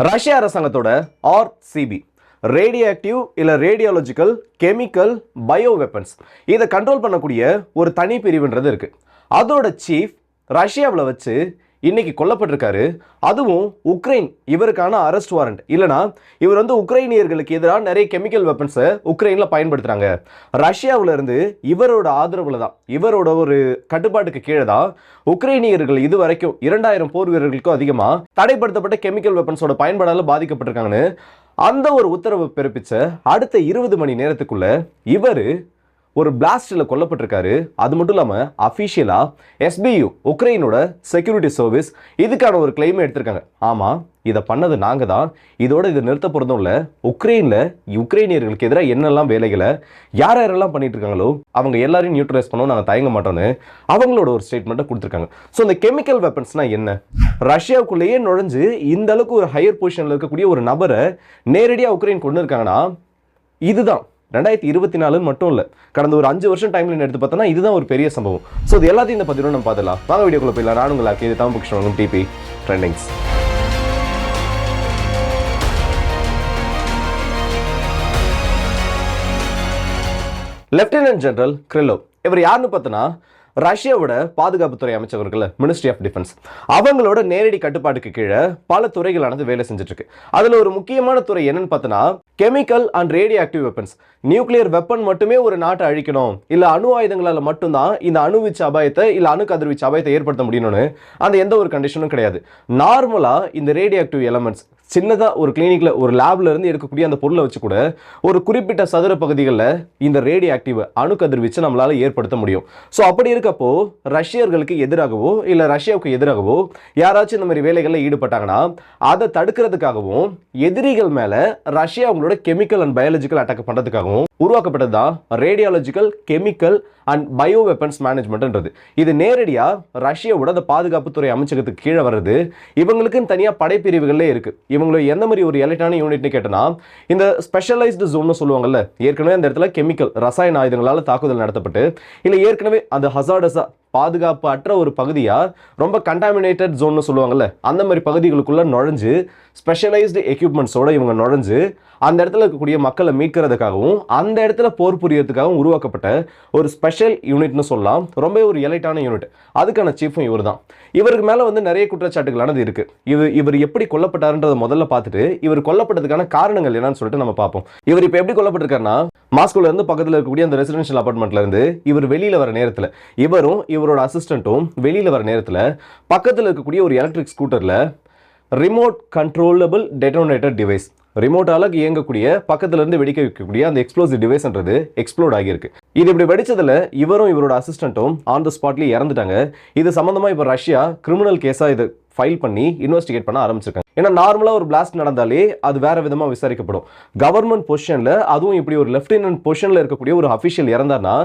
ரஷ்ய அரசாங்கத்தோட RCB radio active இல்லை ரேடியாலஜிக்கல் கெமிக்கல் பயோ வெப்பன்ஸ் இதை கண்ட்ரோல் பண்ணக்கூடிய ஒரு தனி பிரிவுன்றது இருக்குது அதோட சீஃப் ரஷ்யாவில் வச்சு இன்னைக்கு கொல்லப்பட்டிருக்காரு. அதுவும் உக்ரைன் இவருக்கான அரெஸ்ட் வாரண்ட் இல்லைனா இவர் வந்து உக்ரைனியர்களுக்கு எதிராக நிறைய கெமிக்கல் வெப்பன்ஸை உக்ரைனில் பயன்படுத்துகிறாங்க ரஷ்யாவிலேருந்து இவரோட ஆதரவில் தான் இவரோட ஒரு கட்டுப்பாட்டுக்கு கீழே தான் உக்ரைனியர்கள் இது வரைக்கும் இரண்டாயிரம் போர் வீரர்களுக்கும் அதிகமாக தடைப்படுத்தப்பட்ட கெமிக்கல் வெப்பன்ஸோட பயன்பாடால் பாதிக்கப்பட்டிருக்காங்கன்னு அந்த ஒரு உத்தரவு பிறப்பிச்ச அடுத்த இருபது மணி நேரத்துக்குள்ள இவர் ஒரு பிளாஸ்டில் கொல்லப்பட்டிருக்காரு. அது மட்டும் இல்லாமல் அஃபிஷியலாக எஸ்பியு உக்ரைனோட செக்யூரிட்டி சர்வீஸ் இதுக்கான ஒரு கிளைமை எடுத்திருக்காங்க. ஆமாம் இதை பண்ணது நாங்கள் தான். இதோட இதை நிறுத்த போகிறதும் இல்லை. உக்ரைனில் உக்ரைனியர்களுக்கு எதிராக என்னெல்லாம் வேலைகளை யார் யாரெல்லாம் பண்ணிட்டு இருக்காங்களோ அவங்க எல்லாரையும் நியூட்ரலைஸ் பண்ணவும் நாங்கள் தயங்க மாட்டோம்னு அவங்களோட ஒரு ஸ்டேட்மெண்ட்டை கொடுத்துருக்காங்க. ஸோ இந்த கெமிக்கல் வெப்பன்ஸ்னால் என்ன? ரஷ்யாவுக்குள்ளேயே நுழைஞ்சு இந்த அளவுக்கு ஒரு ஹையர் பொசிஷனில் இருக்கக்கூடிய ஒரு நபரை நேரடியாக உக்ரைன் கொண்டு இருக்காங்கன்னா இதுதான். ரெண்டாயிரத்தி இருபத்தி நாலுன்னு மட்டும் இல்லை கடந்த ஒரு அஞ்சு வருஷம் டைம்ல எடுத்து பார்த்தோன்னா இதுதான் ஒரு பெரிய சம்பவம். ஸோ இது எல்லாத்தையும் இந்த பதிவு நம்ம பார்த்துலாம் வாங்க வீடியோக்குள்ள போயிடலாம். நான் உங்களுக்கு இது தமிழ் புக்ஷன் டிபி ட்ரெண்டிங்ஸ் லெப்டினன்ட் ஜெனரல் கிரில்லோ இவர் யாருன்னு பார்த்தோன்னா ரஷ்யாவோட பாதுகாப்புத்துறை அமைச்சர்கள் மினிஸ்ட்ரி ஆஃப் டிஃபென்ஸ் அவங்களோட நேரடி கட்டுப்பாட்டுக்கு கீழே பல துறைகளானது வேலை செஞ்சுட்டு இருக்கு அதுல ஒரு முக்கியமான துறை என்னன்னு பார்த்தோன்னா chemical and radioactive weapons nuclear weapon மட்டுமே ஒரு நாட்டை அழிக்கணும். இல்ல அணு ஆயுதங்களால மட்டும்தான் இந்த அணுவீச்சு அபாயத்தை இல்ல அணு கதிர்வீச்சு அபாயத்தை ஏற்படுத்த முடியணும்னு அந்த எந்த ஒரு கண்டிஷனும் கிடையாது. நார்மலா இந்த ரேடியோ ஆக்டிவ் எலமெண்ட்ஸ் சின்னதாக ஒரு கிளினிக்கில் ஒரு லேப்லேருந்து எடுக்கக்கூடிய அந்த பொருளை வச்சு கூட ஒரு குறிப்பிட்ட சதுர பகுதிகளில் இந்த ரேடியோ ஆக்டிவ் அணு நம்மளால் ஏற்படுத்த முடியும். ஸோ அப்படி இருக்கப்போ ரஷ்யர்களுக்கு எதிராகவோ இல்லை ரஷ்யாவுக்கு எதிராகவோ யாராச்சும் இந்த மாதிரி வேலைகளில் ஈடுபட்டாங்கன்னா அதை தடுக்கிறதுக்காகவும் எதிரிகள் மேலே ரஷ்யா அவங்களோட கெமிக்கல் அண்ட் பயாலஜிக்கல் அட்டாக் பண்ணுறதுக்காகவும் உருவாக்கப்பட்டது தான் radiological chemical and bio weapons மேனேஜ்மெண்ட்ன்றது இது நேரடியாக ரஷ்யாவோட அந்த பாதுகாப்புத்துறை அமைச்சகத்துக்கு கீழே வர்றது. இவங்களுக்குன்னு தனியாக படைப்பிரிவுகளே இருக்குது இவங்களை எந்த மாதிரி ஒரு எலக்ட்ரானிக் யூனிட்னு கேட்டனா இந்த ஸ்பெஷலைஸ்டு ஜோன்னு சொல்லுவாங்கல்ல ஏற்கனவே அந்த இடத்துல கெமிக்கல் ரசாயன ஆயுதங்களால் தாக்குதல் நடத்தப்பட்டு இல்லை ஏற்கனவே அந்த ஹசாடஸாக பாதுகாப்பு அற்ற ஒரு பகுதியாக ரொம்ப கண்டாமினேட்டட் ஜோன்னு சொல்லுவாங்கல்ல அந்த மாதிரி பகுதிகளுக்குள்ள நுழைஞ்சு ஸ்பெஷலைஸ்டு எக்யூப்மெண்ட்ஸோட இவங்க நுழைஞ்சு அந்த இடத்துல இருக்கக்கூடிய மக்களை மீட்கிறதுக்காகவும் அந்த இடத்துல போர் புரியறதுக்காகவும் உருவாக்கப்பட்ட ஒரு ஸ்பெஷல் யூனிட்னு சொல்லலாம். ரொம்ப ஒரு எலைட்டான யூனிட் அதுக்கான சீஃபும் இவர் தான் இவருக்கு மேலே வந்து நிறைய குற்றச்சாட்டுகளானது இருக்கு. இவர் இவர் எப்படி கொல்லப்பட்டாருன்றதை முதல்ல பார்த்துட்டு இவர் கொல்லப்பட்டதுக்கான காரணங்கள் என்னன்னு சொல்லிட்டு நம்ம பார்ப்போம். இவர் இப்போ எப்படி கொல்லப்பட்டிருக்காருன்னா மாஸ்கோல இருந்து பக்கத்தில் இருக்கக்கூடிய அந்த ரெசிடென்ஷியல் அபார்ட்மெண்ட்ல இருந்து இவர் வெளியில் வர நேரத்தில் இவரும் இவரோட அசிஸ்டண்ட்டும் வெளியில வர நேரத்தில் பக்கத்தில் இருக்கக்கூடிய ஒரு எலக்ட்ரிக் ஸ்கூட்டர்ல ரிமோட் கண்ட்ரோலபிள் டெட்டோனேட்டர் டிவைஸ் ரிமோட்டால் இயங்கக்கூடிய பக்கத்துல இருந்து வெடிக்க வைக்கக்கூடிய அந்த எக்ஸ்ப்ளோசிவ் டிவைஸ்ன்றது எக்ஸ்ப்ளோட் ஆகியிருக்கு. இது இப்படி வெடிச்சதுல இவரும் இவரோட அசிஸ்டண்ட்டும் ஆன் த ஸ்பாட்லயே இறந்துட்டாங்க. இது சம்மந்தமாக இப்போ ரஷ்யா கிரிமினல் கேஸாக இது ஃபைல் பண்ணி இன்வெஸ்டிகேட் பண்ண ஆரம்பிச்சிருக்காங்க. ஏன்னா நார்மலாக ஒரு பிளாஸ்ட் நடந்தாலே அது வேற விதமாக விசாரிக்கப்படும். கவர்மெண்ட் பொசிஷனில் அதுவும் இப்படி ஒரு லெஃப்டினன்ட் பொசிஷனில் இருக்கக்கூடிய ஒரு அஃபிஷியல் இறந்தார்னா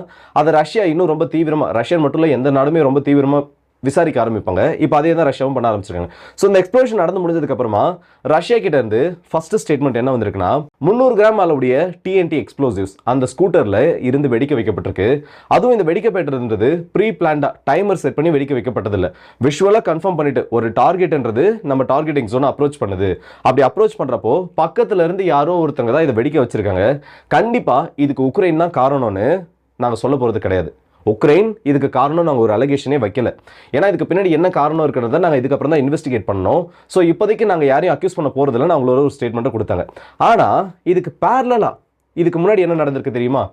அதை ரஷ்யா இன்னும் ரொம்ப தீவிரமாக ரஷ்யன் மட்டும் இல்லை எந்த நாடுமே ரொம்ப தீவிரமாக விசாரிக்க ஆரம்பிப்பாங்க. இப்போ அதே தான் ரஷ்யாவும் பண்ண ஆரம்பிச்சிருக்காங்க. ஸோ இந்த எக்ஸ்ப்ளோஷன் நடந்து முடிஞ்சதுக்கப்புறமா ரஷ்யா கிட்ட இருந்து ஃபர்ஸ்ட் ஸ்டேட்மெண்ட் என்ன வந்திருக்குன்னா முந்நூறு கிராம் அளவுடைய டிஎன்டி எக்ஸ்ப்ளோசிவ்ஸ் அந்த ஸ்கூட்டரில் இருந்து வெடிக்க வைக்கப்பட்டிருக்கு. அதுவும் இந்த வெடிக்கப்பட்டதுன்றது ப்ரீ பிளான்டாக டைமர் செட் பண்ணி வெடிக்க வைக்கப்பட்டதில்லை. விஷுவலாக கன்ஃபார்ம் பண்ணிட்டு ஒரு டார்கெட்ன்றது நம்ம டார்கெட்டிங் ஜோனை அப்ரோச் பண்ணுது. அப்படி அப்ரோச் பண்ணுறப்போ பக்கத்துல இருந்து யாரோ ஒருத்தங்க தான் இதை வெடிக்க வச்சிருக்காங்க. கண்டிப்பாக இதுக்கு உக்ரைன் தான் காரணம்னு நாங்கள் சொல்ல போகிறது கிடையாது. உக்ரைன் இதுக்கு காரணம் நாங்கள் ஒரு அலகேஷனே வைக்கல. ஏன்னா இதுக்கு பின்னாடி என்ன காரணம் இருக்கிறத நாங்கள் இதுக்கப்புறம் தான் இன்வெஸ்டிகேட் பண்ணோம். ஸோ இப்போதைக்கு நாங்கள் யாரையும் அக்யூஸ் பண்ண போகிறதில்ல நான் அவங்களோட ஒரு ஸ்டேட்மெண்ட்டை கொடுத்தாங்க. ஆனால் இதுக்கு பேரலாக இதுக்கு முன்னாடி என்ன நடந்திருக்கு தெரியுமா?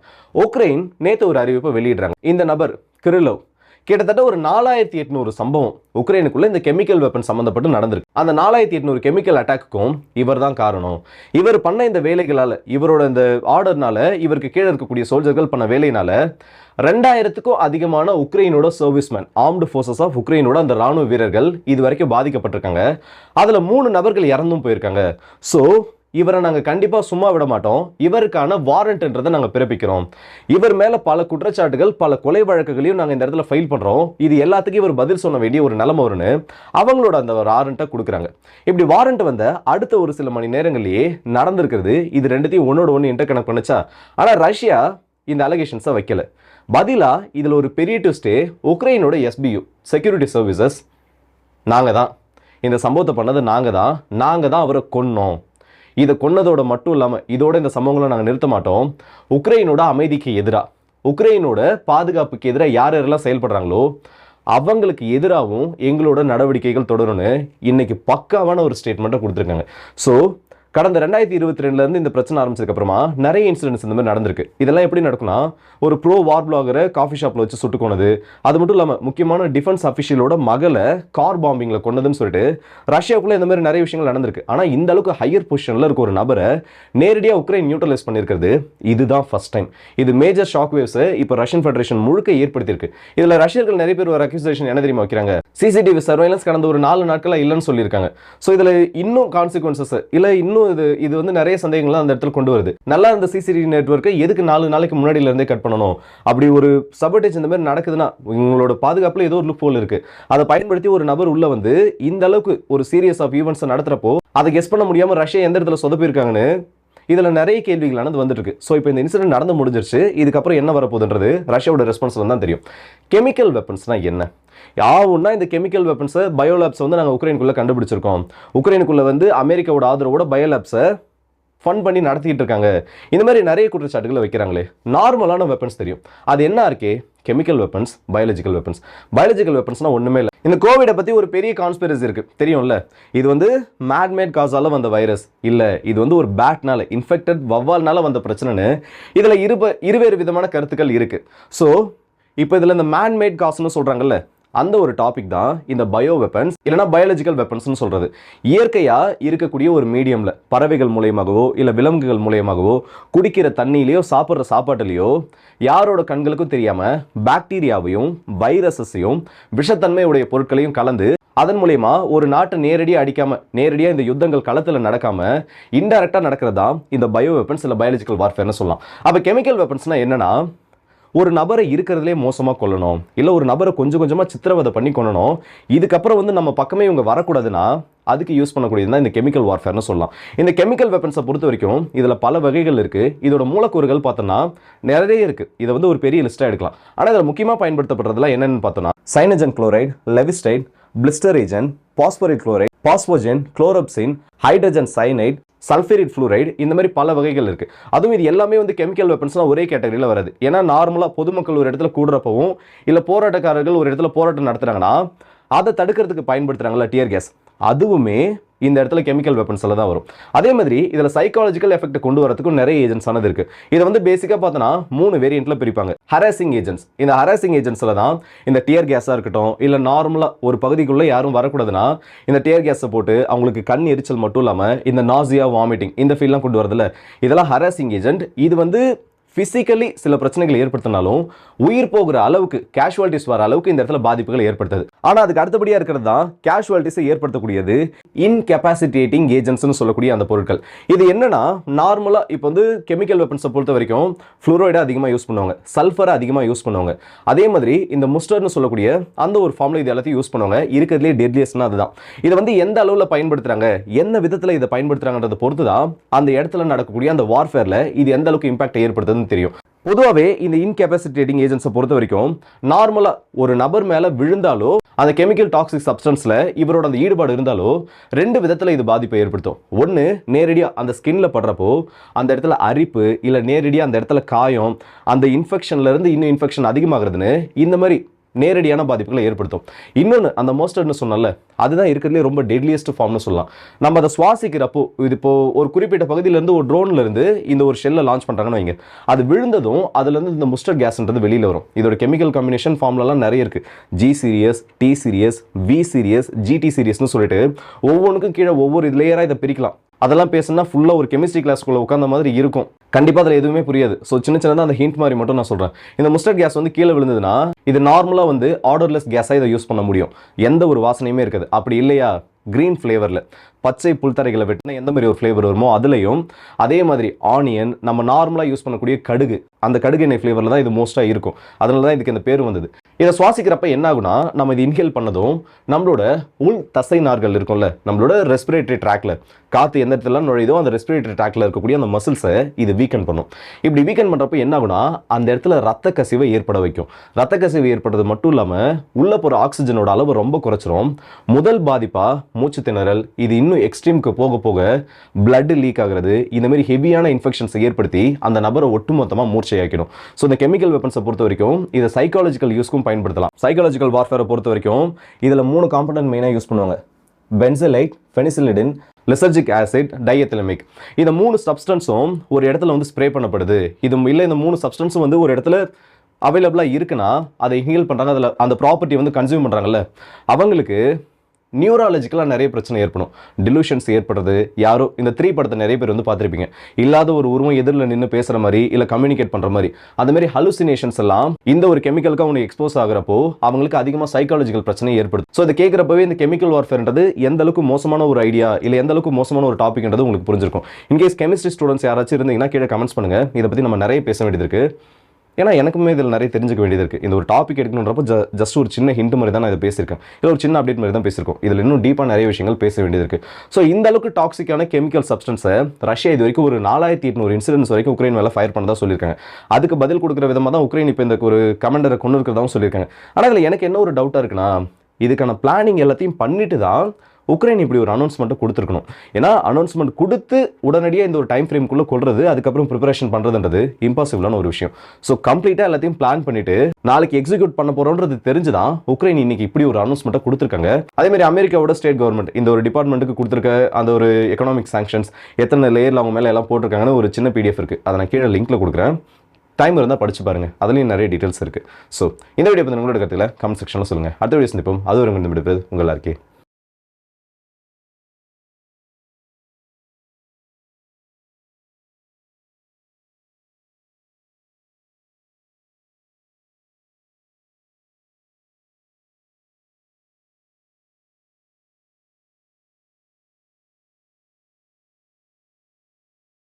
உக்ரைன் நேற்று ஒரு அறிவிப்பை வெளியிடுறாங்க. இந்த நபர் கிரிலவ் கிட்டத்தட்ட ஒரு நாலாயிரத்தி எட்நூறு சம்பவம் உக்ரைனுக்குள்ள இந்த கெமிக்கல் வெப்பன் சம்மந்தப்பட்டு நடந்திருக்கு. அந்த நாலாயிரத்தி எட்நூறு கெமிக்கல் அட்டாக்குக்கும் இவர் தான் காரணம். இவர் பண்ண இந்த வேலைகளால் இவரோட இந்த ஆர்டர்னால இவருக்கு கீழே இருக்கக்கூடிய சோல்ஜர்கள் பண்ண வேலையினால ரெண்டாயிரத்துக்கும் அதிகமான உக்ரைனோட சர்வீஸ்மேன் ஆர்ம்டு ஃபோர்ஸஸ் ஆஃப் உக்ரைனோட அந்த ராணுவ வீரர்கள் இது வரைக்கும் பாதிக்கப்பட்டிருக்காங்க. அதில் மூணு நபர்கள் இறந்தும் போயிருக்காங்க. ஸோ இவரை நாங்கள் கண்டிப்பாக சும்மா விட மாட்டோம். இவருக்கான வாரண்ட்ன்றதை நாங்கள் பிறப்பிக்கிறோம். இவர் மேலே பல குற்றச்சாட்டுகள் பல கொலை வழக்குகளையும் நாங்கள் இந்த இடத்துல ஃபைல் பண்ணுறோம் இது எல்லாத்துக்கும் இவர் பதில் சொல்ல வேண்டிய ஒரு நிலம வரும்னு அவங்களோட அந்த வாரண்ட்டை கொடுக்குறாங்க. இப்படி வாரண்ட் வந்த அடுத்த ஒரு சில மணி நேரங்கள்லேயே நடந்திருக்கிறது. இது ரெண்டுத்தையும் ஒன்னோட ஒன்று இன்டர் கனெக்ட் பண்ணுச்சா? ஆனால் ரஷ்யா இந்த அலிகேஷன்ஸை வைக்கல. பதிலாக இதில் ஒரு பெரிய ட்விஸ்டே உக்ரைனோட எஸ்பியூ செக்யூரிட்டி சர்வீசஸ் நாங்கள் தான் இந்த சம்பவத்தை பண்ணது நாங்கள் தான் நாங்கள் தான் அவரை கொன்னோம். இதை கொன்னதோட மட்டும் இல்லாமல் இதோட இந்த சம்பவங்களை நாங்கள் நிறுத்த மாட்டோம். உக்ரைனோட அமைதிக்கு எதிராக உக்ரைனோட பாதுகாப்புக்கு எதிராக யார் யாரெல்லாம் செயல்படுறாங்களோ அவங்களுக்கு எதிராகவும் எங்களோட நடவடிக்கைகள் தொடரும்னு இன்னைக்கு பக்காவான ஒரு ஸ்டேட்மெண்ட்டை கொடுத்துருக்காங்க. ஸோ கடந்த ரெண்டாயிரத்தி இருபத்தி ரெண்டுலேருந்து இந்த பிரச்சனை ஆரம்பிச்சதுக்கு அப்புறமா நிறைய இன்சிடென்ட்ஸ் இந்த மாதிரி நடந்திருக்கு. இதெல்லாம் எப்படி நடக்கும்னா ஒரு ப்ரோ வார் பிளாகரை காஃபி ஷாப்பில் வச்சு சுட்டு கொண்டது அது மட்டும் இல்லாமல் முக்கியமான டிஃபென்ஸ் அஃபிஷியலோட மகளை கார் பாம்பிங்கில் கொண்டதுன்னு சொல்லிட்டு ரஷ்யாவுக்குள்ளே இந்த மாதிரி நிறைய விஷயங்கள் நடந்திருக்கு. ஆனால் இந்த அளவுக்கு ஹையர் பொசிஷனில் இருக்க ஒரு நபரை நேரடியாக உக்ரைன் நியூட்ரலைஸ் பண்ணியிருக்கிறது இதுதான் ஃபர்ஸ்ட் டைம் இது மேஜர் ஷாக் வேவ்ஸை இப்போ ரஷ்யன் ஃபெடரேஷன் முழுக்க ஏற்படுத்தியிருக்கு. இதில் ரஷ்யர்கள் நிறைய பேர் ஒரு அக்யூசேஷன் என்ன தெரியுமா வைக்கிறாங்க? சிசிடிவி சர்வைலன்ஸ் கடந்த ஒரு நாலு நாட்களாக இல்லைன்னு சொல்லியிருக்காங்க. ஸோ இதில் இன்னும் கான்சிக்வன்சஸ் இல்லை இன்னும் இது இது வந்து நிறைய சந்தேகங்கள்லாம் அந்த இடத்துல கொண்டு வருது. நல்லா இருந்த சிசிடிவி நெட்ஒர்க்கை எதுக்கு நாலு நாளைக்கு முன்னாடியில இருந்தே கட் பண்ணணும்? அப்படி ஒரு சபர்டேஜ் இந்த மாதிரி நடக்குதுன்னா உங்களோட பாதுகாப்புல ஏதோ ஒரு லுக் போல் இருக்கு. அதை பயன்படுத்தி ஒரு நபர் உள்ள வந்து இந்த அளவுக்கு ஒரு சீரியஸ் ஆஃப் ஈவெண்ட்ஸ் நடத்துறப்போ அதை கெஸ் பண்ண முடியாம ரஷ்யா எந்த இடத்துல சொதப்பிருக்காங்கன்னு இதில் நிறைய கேள்விகளானது வந்துட்டு இருக்கு ஸோ இப்போ இந்த இன்சிடென்ட் நடந்து முடிஞ்சிருச்சு. இதுக்கப்புறம் என்ன வரப்போகுதுன்றது ரஷ்யாவோட ரெஸ்பான்ஸ் தான் தெரியும். கெமிக்கல் வெப்பன்ஸ்னால் என்ன? யாவுன்னா இந்த கெமிக்கல் வெப்பன்ஸை பயோலேப்ஸை வந்து நாங்கள் உக்ரைனுக்குள்ளே கண்டுபிடிச்சிருக்கோம். உக்ரைனுக்குள்ளே வந்து அமெரிக்காவோட ஆதரவோட பயோலேப்ஸை ஃபன் பண்ணி நடத்திட்டு இருக்காங்க. இந்த மாதிரி நிறைய குற்றச்சாட்டுகளை வைக்கிறாங்களே. நார்மலான வெப்பன்ஸ் தெரியும். அது என்ன இருக்கே chemical weapons biological weapons biological வெப்பன்ஸ்னால் ஒன்றுமே இல்லை. இந்த கோவிடை பற்றி ஒரு பெரிய கான்ஸ்பிரசி இருக்குது தெரியும்ல? இது வந்து மேட்மேட் காசால் வந்த வைரஸ் இல்லை இது வந்து ஒரு பேட்னால இன்ஃபெக்டட் வவ்வால்னால வந்த பிரச்சனைன்னு இதில் இருப இருவேறு விதமான கருத்துக்கள் இருக்குது ஸோ இப்போ இதில் இந்த மேன்மேட் காசுன்னு சொல்கிறாங்கல்ல அந்த ஒரு டாபிக் தான் இந்த பயோ வெப்பன்ஸ் இல்லைனா பயாலஜிக்கல் வெப்பன்ஸ்னு சொல்கிறது இயற்கையாக இருக்கக்கூடிய ஒரு மீடியமில் பறவைகள் மூலியமாகவோ இல்லை விலங்குகள் மூலியமாகவோ குடிக்கிற தண்ணியிலையோ சாப்பிட்ற சாப்பாட்டுலையோ யாரோட கண்களுக்கும் தெரியாமல் பாக்டீரியாவையும் வைரஸஸையும் விஷத்தன்மையுடைய பொருட்களையும் கலந்து அதன் மூலயமா ஒரு நாட்டை நேரடியாக அடிக்காமல் நேரடியாக இந்த யுத்தங்கள் களத்தில் நடக்காமல் இன்டெரக்டாக நடக்கிறதா இந்த பயோ வெப்பன்ஸ் இல்லை பயாலஜிக்கல் வார்ஃபேர்னு சொல்லலாம். அப்போ கெமிக்கல் வெப்பன்ஸ்னால் என்னென்னா ஒரு நபரை இருக்கிறதுலே மோசமாக கொள்ளணும் இல்லை ஒரு நபரை கொஞ்சம் கொஞ்சமாக சித்திரவதை பண்ணி கொள்ளணும் இதுக்கப்புறம் வந்து நம்ம பக்கமே இவங்க வரக்கூடாதுன்னா அதுக்கு யூஸ் பண்ணக்கூடியது தான் இந்த கெமிக்கல் வார்ஃபேர்னு சொல்லலாம். இந்த கெமிக்கல் வெப்பன்ஸை பொறுத்த வரைக்கும் இதில் பல வகைகள் இருக்குது இதோட மூலக்கூறுகள் பார்த்தோன்னா நிறைய இருக்குது இதை வந்து ஒரு பெரிய லிஸ்ட்டாக எடுக்கலாம். ஆனால் இதில் முக்கியமாக பயன்படுத்தப்படுறதுலாம் என்னென்னு பார்த்தோன்னா cyanogen chloride lewisite blister agent பாஸ்பரேட் chloride phosgene chloropicrin hydrogen cyanide sulphuryl fluoride இந்த மாதிரி பல வகைகள் இருக்கு. அதுவும் இது எல்லாமே வந்து கெமிக்கல் வெப்பன்ஸ்லாம் ஒரே கேட்டகரியில் வருது. ஏன்னா நார்மலாக பொதுமக்கள் ஒரு இடத்துல கூடுறப்பவும் இல்லை போராட்டக்காரர்கள் ஒரு இடத்துல போராட்டம் நடத்துறாங்கன்னா அதை தடுக்கிறதுக்கு பயன்படுத்துகிறாங்களா டியர் கேஸ் அதுவுமே இந்த இடத்துல கெமிக்கல் வெப்பன்ஸில் தான் வரும். அதே மாதிரி இதில் சைக்காலஜிக்கல் எஃபெக்ட் கொண்டு வரதுக்கும் நிறைய ஏஜென்ட்ஸ் ஆனது இருக்குது இதை வந்து பேசிக்காக பார்த்தோன்னா மூணு வேரியண்ட்ல பிரிப்பாங்க. ஹராசிங் ஏஜென்ட்ஸ் இந்த ஹராசிங் ஏஜென்ட்ஸில் தான் இந்த டியர் கேஸாக இருக்கட்டும் இல்லை நார்மலாக ஒரு பகுதிக்குள்ளே யாரும் வரக்கூடாதுன்னா இந்த டியர் கேஸை போட்டு அவங்களுக்கு கண் எரிச்சல் மட்டும் இல்லாமல் இந்த நாசியா வாமிட்டிங் இந்த ஃபீல்லாம் கொண்டு வரதில்ல இதெல்லாம் ஹராசிங் ஏஜென்ட் இது வந்து ஃபிசிக்கலி சில பிரச்சனைகள் ஏற்படுத்தினாலும் உயிர் போகிற அளவுக்கு கேஷுவாலிட்டிஸ் வர அளவுக்கு இந்த இடத்துல பாதிப்புகள் ஏற்படுத்துது. ஆனால் அதுக்கு அடுத்தபடியாக இருக்கிறது தான் கேஷுவாலிட்டிஸை ஏற்படுத்தக்கூடியது இன்கெப்பாசிட்டேட்டிங் ஏஜென்ட்ஸ்னு சொல்லக்கூடிய அந்த பொருட்கள். இது என்னன்னா நார்மலாக இப்போ வந்து கெமிக்கல் வெப்பன்ஸை பொறுத்த வரைக்கும் ஃப்ளூரைடை அதிகமாக யூஸ் பண்ணுவாங்க. சல்ஃபரை அதிகமாக யூஸ் பண்ணுவாங்க. அதே மாதிரி இந்த முஸ்டர்னு சொல்லக்கூடிய அந்த ஒரு ஃபார்மில் இது எல்லாத்தையும் யூஸ் பண்ணுவாங்க. இருக்கிறதுலே டெட்லியஸ்னா அதுதான். இதை வந்து எந்த அளவில் பயன்படுத்துறாங்க? எந்த விதத்தில் இதை பயன்படுத்துறாங்கன்றதை பொறுத்து தான் அந்த இடத்துல நடக்கக்கூடிய அந்த வார்ஃபேரில் இது எந்த அளவுக்கு இம்பாக்ட் ஏற்படுத்துதுன்னு தெரியும். பொதுவாகவே இந்த இன்கெப்பாசிட்டேட்டிங் ஏஜென்ட்ஸை பொறுத்த வரைக்கும் நார்மலாக ஒரு நபர் மேலே விழுந்தாலோ அந்த கெமிக்கல் டாக்ஸிக் சப்ஸ்டன்ஸில் இவரோட அந்த ஈடுபாடு இருந்தாலோ ரெண்டு விதத்தில் இது பாதிப்பை ஏற்படுத்தும். ஒன்று நேரடியாக அந்த ஸ்கின்ல படுறப்போ அந்த இடத்துல அரிப்பு இல்லை நேரடியாக அந்த இடத்துல காயம் அந்த இன்ஃபெக்ஷன்லேருந்து இன்னும் இன்ஃபெக்ஷன் அதிகமாகிறதுன்னு இந்த மாதிரி நேரடியான பாதிப்புகளை ஏற்படுத்தும். இன்னொன்று அந்த மோஸ்டர்னு சொன்னால அதுதான் இருக்கிறதுலே ரொம்ப டெட்லியஸ்ட் ஃபார்ம்னு சொல்லலாம். நம்ம அதை சுவாசிக்கிறப்போ இது இப்போ ஒரு குறிப்பிட்ட பகுதியிலேருந்து ஒரு ட்ரோன்லேருந்து இந்த ஒரு ஷெல்லை லான்ச் பண்ணுறாங்கன்னு வைங்க. அது விழுந்ததும் அதுலேருந்து இந்த முஸ்டர் கேஸ்ன்றது வெளியில் வரும். இதோட கெமிக்கல் காம்பினேஷன் ஃபார்ம்லலாம் நிறைய இருக்குது G series T series V series GT சீரியஸ்னு சொல்லிட்டு ஒவ்வொன்றுக்கும் கீழே ஒவ்வொரு லேயராக இதை பிரிக்கலாம். அதெல்லாம் பேசுனா ஃபுல்லாக ஒரு கெமிஸ்ட்ரி கிளாஸ்குள்ளே உட்காந்த மாதிரி இருக்கும். கண்டிப்பாக அதில் எதுவுமே புரியாது. ஸோ சின்ன சின்னதாக அந்த ஹிண்ட் மாதிரி மட்டும் நான் சொல்கிறேன் இந்த முஸ்டர்ட் கேஸ் வந்து கீழே விழுந்ததுன்னா இது நார்மலாக வந்து ஆர்டர்லெஸ் கேஸாக இதை யூஸ் பண்ண முடியும். எந்த ஒரு வாசனையுமே இருக்காது. அப்படி இல்லையா? க்ரீன் ஃப்ளேவரில் பச்சை புல்தரைகளை வெட்டினா எந்த மாதிரி ஒரு ஃப்ளேவர் வருமோ அதுலேயும் அதே மாதிரி ஆனியன் நம்ம நார்மலாக யூஸ் பண்ணக்கூடிய கடுகு. அந்த கடுகு எண்ணெய் ஃப்ளேவரில் தான் இது மோஸ்ட்டாக இருக்கும். அதனால தான் இதுக்கு இந்த பேர் வந்தது. இதை சுவாசிக்கிறப்ப என்ன ஆகுனா நம்ம இது இன்ஹேல் பண்ணதும் நம்மளோட உள் தசை நார்கள் இருக்கும்ல நம்மளோட ரெஸ்பிரேட்டரி ட்ராக்ல காற்று எந்த இடத்துல நுழையுதோ அந்த ரெஸ்பிரேட்டரி ட்ராக்ல இருக்கக்கூடிய அந்த மசில்ஸை இது வீக்கன் பண்ணும். இப்படி வீக்கன் பண்ணுறப்ப என்ன ஆகுனா அந்த இடத்துல ரத்த கசிவை ஏற்பட வைக்கும். ரத்த கசிவு ஏற்படுறது மட்டும் இல்லாமல் உள்ள போகிற ஆக்சிஜனோட அளவு ரொம்ப குறைச்சிரும். முதல் பாதிப்பாக மூச்சு திணறல் இது இன்னும் எக்ஸ்ட்ரீமுக்கு போக போக பிளட் லீக் ஆகிறது இந்த மாதிரி ஹெவியான இன்ஃபெக்ஷன்ஸை ஏற்படுத்தி அந்த நபரை ஒட்டுமொத்தமாக மூர்ச்சையாக்கிடும். ஸோ இந்த கெமிக்கல் வெப்பன்ஸை பொறுத்த வரைக்கும் இதை சைக்காலஜிக்கல் யூஸ்க்கும் பயன்படுத்தலாம். சைக்காலஜிக்கல் வார்ஃபேரை பொறுத்த வரைக்கும் இதில் மூணு காம்பனன்ட் மெயினாக யூஸ் பண்ணுவாங்க. பென்சலைட் பெனிசிலிடின் லெசர்ஜிக் ஆசிட் டையத்திலமிக் இந்த மூணு சப்ஸ்டன்ஸும் ஒரு இடத்துல வந்து ஸ்ப்ரே பண்ணப்படுது. இது இல்லை இந்த மூணு சப்ஸ்டன்ஸும் வந்து ஒரு இடத்துல அவைலபிளாக இருக்குன்னா அதை ஹீல் பண்ணுறாங்க அதில் அந்த ப்ராப்பர்ட்டி வந்து கன்சியூம் பண்ணுறாங்கல்ல அவங்களுக்கு நியூராலஜிக்கலாக நிறைய பிரச்சனை ஏற்படும். டிலூஷன்ஸ் ஏற்படுறது. யாரோ இந்த த்ரீ படத்தை நிறைய பேர் வந்து பார்த்துருப்பீங்க. இல்லாத ஒரு உருவம் எதிரில் நின்று பேசுகிற மாதிரி இல்லை கம்யூனிகேட் பண்ணுற மாதிரி. அந்த மாதிரி ஹலுசினேஷன்ஸ் எல்லாம் இந்த ஒரு கெமிக்கலுக்கு அவங்க எக்ஸ்போஸ் ஆகிறப்போ அவங்களுக்கு அதிகமாக சைக்காலஜிக்கல் பிரச்சனை ஏற்படுது. ஸோ இதை கேட்குறப்பவே இந்த கெமிக்கல் வார்ஃபேர்ன்றது எந்த அளவுக்கு மோசமான ஒரு ஐடியா இல்லை எந்த அளவுக்கு மோசமான ஒரு டாபிக்ன்றது உங்களுக்கு புரிஞ்சிருக்கும். இன்கேஸ் கெமிஸ்ட்ரி ஸ்டூடெண்ட்ஸ் யாராச்சும் இருந்தீங்கன்னா கீழே கமெண்ட்ஸ் பண்ணுங்க. இதை பற்றி நம்ம நிறைய பேச வேண்டியது இருக்குது ஏன்னா எனக்குமே இதில் நிறைய தெரிஞ்சுக்க வேண்டியது இருக்குது இந்த ஒரு டாபிக் எடுக்கணுன்றப்போ ஜஸ்ட் ஒரு சின்ன ஹிண்ட் மாதிரி தான் நான் இதை பேசியிருக்கேன். இல்லை ஒரு சின்ன அப்டேட் மாதிரி தான் பேசியிருக்கோம். இதில் இன்னும் டீப்பாக நிறைய விஷயங்கள் பேச வேண்டியது இருக்குது ஸோ இந்த அளவுக்கு டாக்ஸிக்கான கெமிக்கல் சப்ஸ்டன்ஸை ரஷ்யா இது வரைக்கும் ஒரு நாலாயிரத்தி எட்நூறு இன்சிடென்ட்ஸ் வரைக்கும் உக்ரைன் மேலே ஃபயர் பண்ணதாக சொல்லியிருக்காங்க. அதுக்கு பதில் கொடுக்குற விதமாக தான் உக்ரைன் இப்போ இந்த ஒரு கமெண்டரை கொண்டு இருக்கிறதாவும் சொல்லியிருக்காங்க. ஆனால் இதில் எனக்கு என்ன ஒரு டவுட்டாக இருக்குன்னா இதுக்கான பிளானிங் எல்லாத்தையும் பண்ணிட்டு தான் உக்ரைன் இப்படி ஒரு அனௌன்ஸ்மெண்ட்டை கொடுத்துருக்கணும். ஏன்னா அனௌன்ஸ்மெண்ட் கொடுத்து உடனடியாக இந்த ஒரு டைம் ஃப்ரேம்குள்ளே கொள்வது அதுக்கப்புறம் ப்ரிப்பரேஷன் பண்ணுறதுன்றது இம்பாசிபிளான ஒரு விஷயம். ஸோ கம்ப்ளீட்டாக எல்லாத்தையும் பிளான் பண்ணிட்டு நாளைக்கு எக்ஸிக்யூட் பண்ண போகிறோன்றது தெரிஞ்சு தான் உக்ரைன் இன்னைக்கு இப்படி ஒரு அனௌன்ஸ்மெண்ட்டை கொடுத்துருக்காங்க. அதே மாதிரி அமெரிக்காவோட ஸ்டேட் கவர்மெண்ட் இந்த ஒரு டிபார்ட்மெண்ட்டுக்கு கொடுத்துருக்க அந்த ஒரு எக்கனாமிக் சாங்ஷன்ஸ் எத்தனை லேயரில் அவங்க மேலே எல்லாம் போட்டிருக்காங்கன்னு ஒரு சின்ன பிடிஎஃப் இருக்குது அதை நான் கீழே லிங்க்கில் கொடுக்குறேன். டைம் இருந்தால் படிச்சு பாருங்கள் அதுலேயும் நிறைய டீட்டெயில்ஸ் இருக்குது ஸோ இந்த வீடியோ பற்றி உங்களோட கருத்தில் கமெண்ட் செக்ஷனில் சொல்லுங்கள் அடுத்த வீடியோ சந்திப்போம். அது ஒரு உங்கள் உங்கள் எல்லாருக்கே